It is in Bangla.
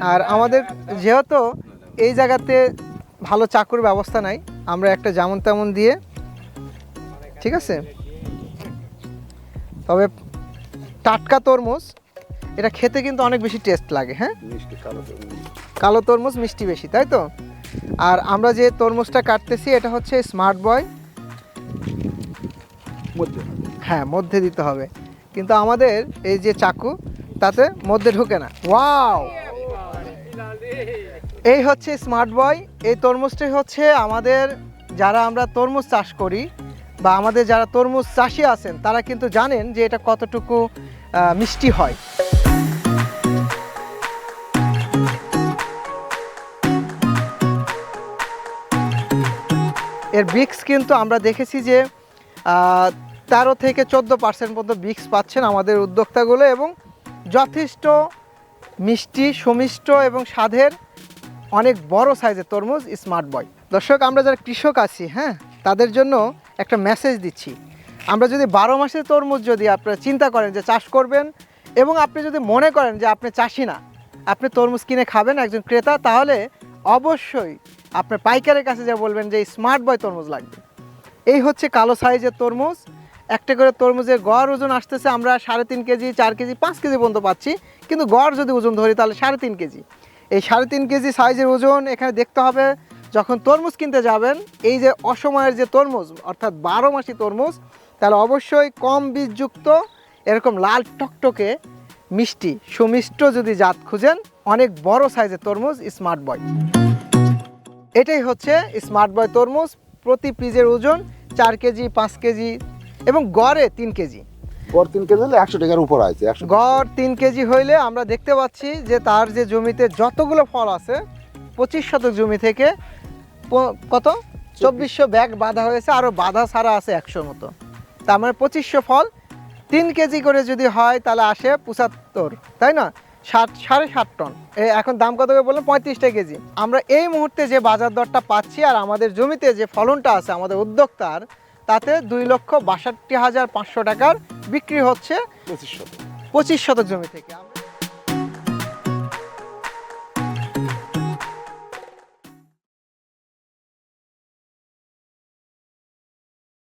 আর আমাদের যেহেতু এই জায়গাতে ভালো চাকুর ব্যবস্থা নাই আমরা একটা যেমন তেমন দিয়ে ঠিক আছে? তবে টাটকা তরমুজ এটা খেতে কিন্তু অনেক বেশি টেস্ট লাগে হ্যাঁ? কালো তরমুজ। মিষ্টি বেশি তাই তো? আর আমরা যে তরমুজটা কাটতেছি এটা হচ্ছে স্মার্ট বয় হ্যাঁ মধ্যে দিতে হবে। কিন্তু আমাদের এই যে চাকু তাতে মধ্যে ঢুকে না। ওয়াও এই হচ্ছে স্মার্ট বয় এই তরমুজটি হচ্ছে আমাদের যারা আমরা তরমুজ চাষ করি বা আমাদের যারা তরমুজ চাষি আছেন, তারা কিন্তু জানেন যে এটা কতটুকু মিষ্টি হয়। এর বিক্স কিন্তু আমরা দেখেছি যে তেরো থেকে চোদ্দ পার্সেন্ট পর্যন্ত বিক্স পাচ্ছেন আমাদের উদ্যোক্তাগুলো এবং যথেষ্ট মিষ্টি, সুমিষ্ট এবং স্বাদের অনেক বড় সাইজের তরমুজ স্মার্ট বয়। দর্শক, আমরা যারা কৃষক আছি হ্যাঁ তাদের জন্য একটা মেসেজ দিচ্ছি। আমরা যদি বারো মাসের তরমুজ যদি আপনারা চিন্তা করেন যে চাষ করবেন এবং আপনি যদি মনে করেন যে আপনি চাষি না, আপনি তরমুজ কিনে খাবেন একজন ক্রেতা, তাহলে অবশ্যই আপনার পাইকারের কাছে যা বলবেন যে স্মার্ট বয় তরমুজ লাগবে। এই হচ্ছে কালো সাইজের তরমুজ। একটা করে তরমুজের গড় ওজন আসতেছে, আমরা সাড়ে তিন কেজি, চার কেজি, পাঁচ কেজি পর্যন্ত পাচ্ছি। কিন্তু গড় যদি ওজন ধরি, তাহলে সাড়ে তিন কেজি। এই সাড়ে তিন কেজি সাইজের ওজন এখানে দেখতে হবে, যখন তরমুজ কিনতে যাবেন, এই যে অসময়ের যে তরমুজ, অর্থাৎ বারো মাসি তরমুজ, তাহলে অবশ্যই কম বীজযুক্ত, এরকম লাল টকটকে মিষ্টি, সুমিষ্ট যদি জাত খুঁজেন, অনেক বড় সাইজের তরমুজ, স্মার্ট বয়। এটাই হচ্ছে স্মার্ট বয় তরমুজ, প্রতি পিজের ওজন চার কেজি, পাঁচ কেজি এবং গড়ে তিন কেজি। গড় তিন কেজি হলে একশো টাকার উপর আছে একশো গড় তিন কেজি হইলে আমরা দেখতে পাচ্ছি যে তার যে জমিতে যতগুলো ফল আছে পঁচিশ শতক জমি থেকে কত? চব্বিশশো ব্যাগ বাঁধা হয়েছে আরও বাঁধা ছাড়া আছে একশো মতো। তার মানে পঁচিশশো ফল তিন কেজি করে যদি হয় তাহলে আসে পঁচাত্তর তাই না? ষাট সাড়ে ষাট টন। এখন দাম কত করে বললাম? পঁয়ত্রিশটা কেজি। আমরা এই মুহূর্তে যে বাজার দরটা পাচ্ছি আর আমাদের জমিতে যে ফলনটা আছে আমাদের উদ্যোক্তার তাতে দুই লক্ষ বাষট্টি হাজার পাঁচশো টাকার বিক্রি হচ্ছে পঁচিশ শত পঁচিশ শতক জমি থেকে।